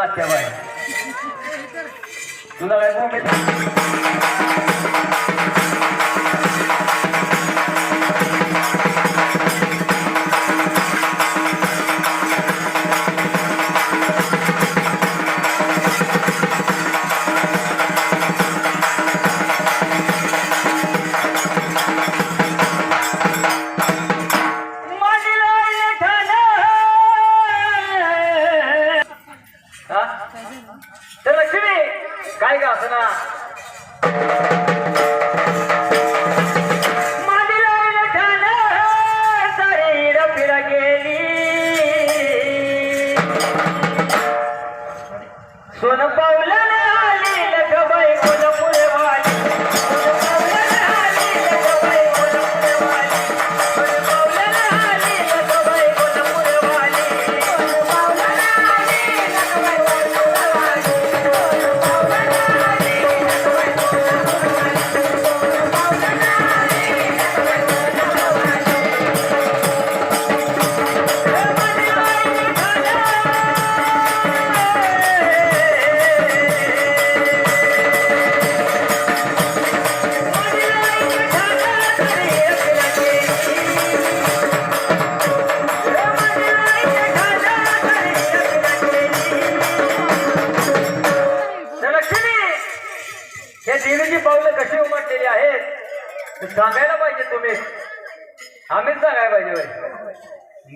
असत्या बाय तुला काय सोन पावलं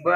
喂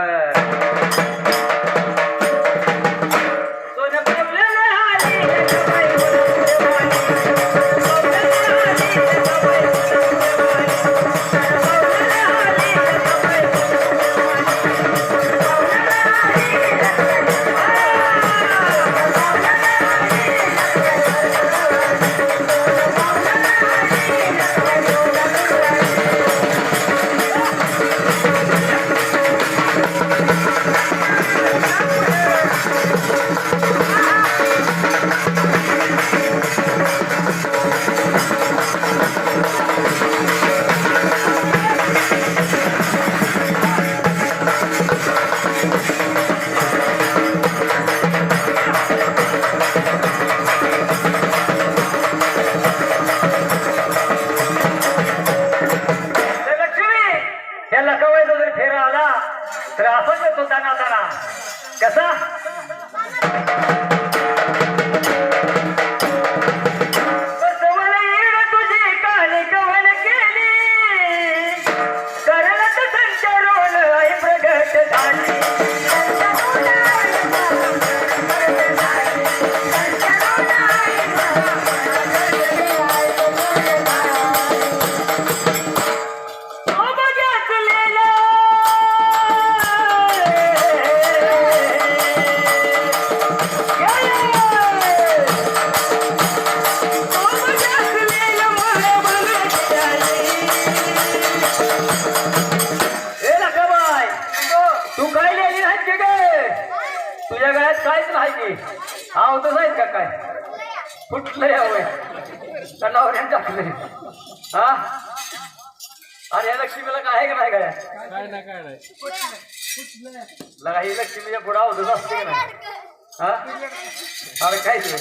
दाखवायचा जर फेरा आला तर आपण जातो दाना कसा? का काय? कुठलं फुटलंय हवंय जनावऱ्याने टाकलंय हा? अरे या लक्ष्मीला काय का नाही काय काय ना काय नाही. लगा ही लक्ष्मीच्या पुढा होत असते का नाही? हा? अरे काय ते?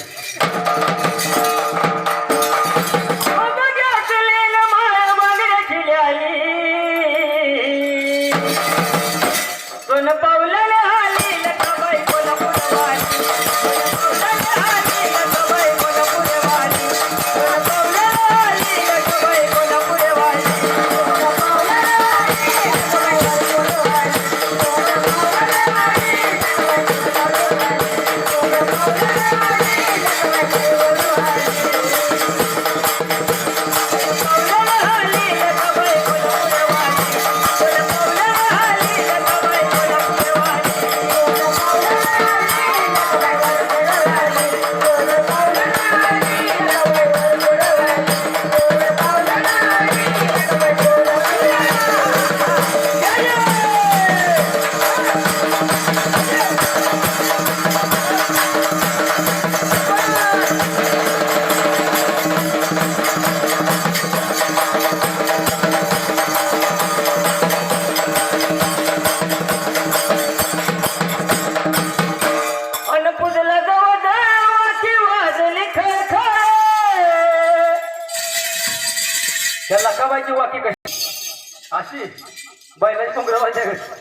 হয়ে যাবে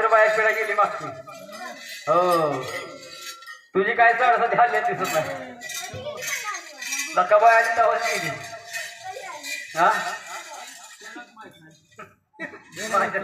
नाहीतर बाहेर पिढा गेली मागची. हो. तुझी काय चढ सध्या हल्ल्यात दिसत नाही. धक्का बाय आली तवाच गेली. हा? माझ्या